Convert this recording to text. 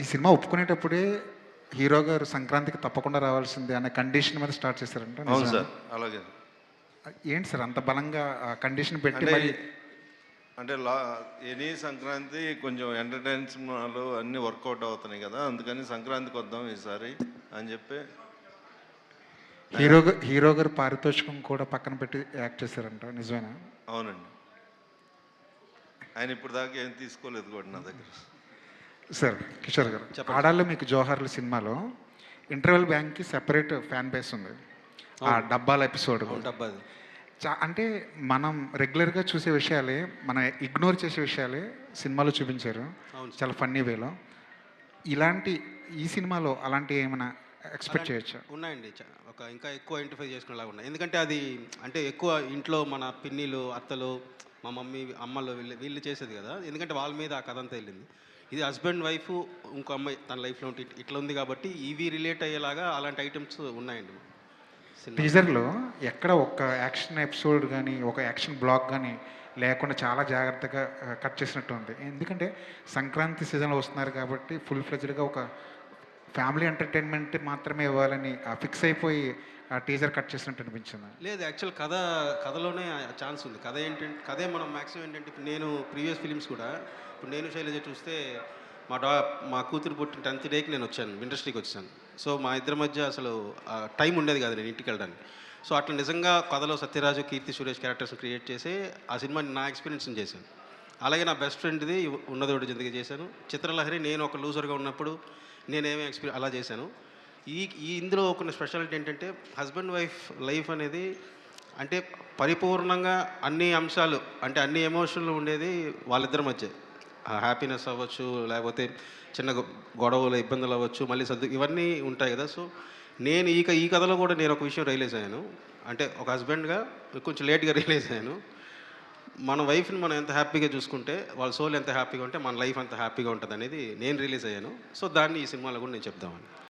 ఈ cinema ఒప్పుకునేటప్పుడే hero గారు సంక్రాంతికి తప్పకుండా రావాల్సిందే అనే కండిషన్ మీద స్టార్ట్ చేశారంట. అవును? సార్ అలాగే. ఏంటి సార్ అంత బలంగా కండిషన్ పెట్టి అంటే మరి అంటే లా ఎనీ సంక్రాంతి కొంచెం ఎంటర్టైన్స్లు అన్నీ వర్కౌట్ అవుతున్నాయి కదా అందుకని సంక్రాంతికి వద్దాం ఈసారి అని చెప్పి. హీరో గా- హీరో గారు పారితోషికం కూడా పక్కన పెట్టి యాక్ట్ చేశారంట. నిజమేనా? అవునండి. ఆయన ఇప్పుడు దాకా ఏం తీసుకోలేదు కూడా నా దగ్గర. సార్ కిషోర్ గారు ఆడాళ్ళు మీకు జోహార్లు సినిమాలో ఇంటర్వెల్ బ్యాంక్కి సెపరేట్ ఫ్యాన్ బేస్ ఉంది. ఆ డబ్బాల ఎపిసోడ్ డబ్బా అది చా అంటే మనం రెగ్యులర్గా చూసే విషయాలే మనం ఇగ్నోర్ చేసే విషయాలే సినిమాలో చూపించారు. చాలా ఫన్నీ వేలో. ఇలాంటి ఈ సినిమాలో అలాంటి ఏమైనా ఎక్స్పెక్ట్ చేయొచ్చా. ఉన్నాయండి. ఒక ఇంకా ఎక్కువ ఐడెంటిఫై చేసుకునేలాగా ఉన్నాయి. ఎందుకంటే అది అంటే ఎక్కువ ఇంట్లో మన పిన్నిలు అత్తలు మా మమ్మీ అమ్మలు వీళ్ళు వీళ్ళు చేసేది కదా. ఎందుకంటే వాళ్ళ మీద ఆ కథ అంతా వెళ్ళింది. ఇది హస్బెండ్ వైఫ్ ఇంకో అమ్మాయి తన లైఫ్లో ఉంటే ఇట్- ఇట్లా ఉంది కాబట్టి ఇవి రిలేట్ అయ్యేలాగా అలాంటి ఐటమ్స్ ఉన్నాయండి. టీజర్లో ఎక్కడ ఒక యాక్షన్ ఎపిసోడ్ కానీ ఒక యాక్షన్ బ్లాక్ కానీ లేకుండా చాలా జాగ్రత్తగా కట్ చేసినట్టు ఉంది. ఎందుకంటే సంక్రాంతి సీజన్లో వస్తున్నారు కాబట్టి ఫుల్ ఫ్లెజ్డ్గా ఒక ఫ్యామిలీ ఎంటర్టైన్మెంట్ మాత్రమే ఇవ్వాలని ఫిక్స్ అయిపోయి ఆ టీజర్ కట్ చేసినట్టు అనిపించింది? లేదు యాక్చువల్ కథ కథలోనే ఛాన్స్ ఉంది. కథ ఏంటంటే కథే మనం మ్యాక్సిమం ఏంటంటే ఇప్పుడు నేను ప్రీవియస్ ఫిలిమ్స్ కూడా ఇప్పుడు నేను శైలజ చూస్తే మా డా మా కూతురు పుట్టిన టెన్త్ డేకి నేను వచ్చాను ఇండస్ట్రీకి వచ్చాను. సో మా ఇద్దరి మధ్య అసలు టైం ఉండేది కాదు నేను ఇంటికి వెళ్ళడానికి. సో అట్లా నిజంగా కథలో సత్యరాజు కీర్తి సురేష్ క్యారెక్టర్స్ క్రియేట్ చేసి ఆ సినిమాని నా ఎక్స్పీరియన్స్ చేశాను. అలాగే నా బెస్ట్ ఫ్రెండ్ది ఉన్నదోటి జిందగీ చేశాను. చిత్రలహరి నేను ఒక లూజర్గా ఉన్నప్పుడు నేనేమి ఎక్స్పీరియన్స్ అలా చేశాను. ఈ ఈ ఇందులో ఒక స్పెషాలిటీ ఏంటంటే హస్బెండ్ వైఫ్ లైఫ్ అనేది అంటే పరిపూర్ణంగా అన్ని అంశాలు అంటే అన్ని ఎమోషన్లు ఉండేది వాళ్ళిద్దరి మధ్య. హ్యాపీనెస్ అవ్వచ్చు లేకపోతే చిన్న గొడవలు ఇబ్బందులు అవ్వచ్చు మళ్ళీ సర్దు ఇవన్నీ ఉంటాయి కదా. సో నేను ఈ ఈ కథలో కూడా నేను ఒక విషయం రియలైజ్ అయ్యాను. అంటే ఒక హస్బెండ్గా కొంచెం లేట్గా రియలైజ్ అయ్యాను. మన వైఫ్ని మనం ఎంత హ్యాపీగా చూసుకుంటే వాళ్ళ సోల్ ఎంత హ్యాపీగా ఉంటే మన లైఫ్ అంత హ్యాపీగా ఉంటుంది అనేది నేను రిలీజ్ అయ్యాను. సో దాన్ని ఈ సినిమాలో కూడా నేను చెప్దామని.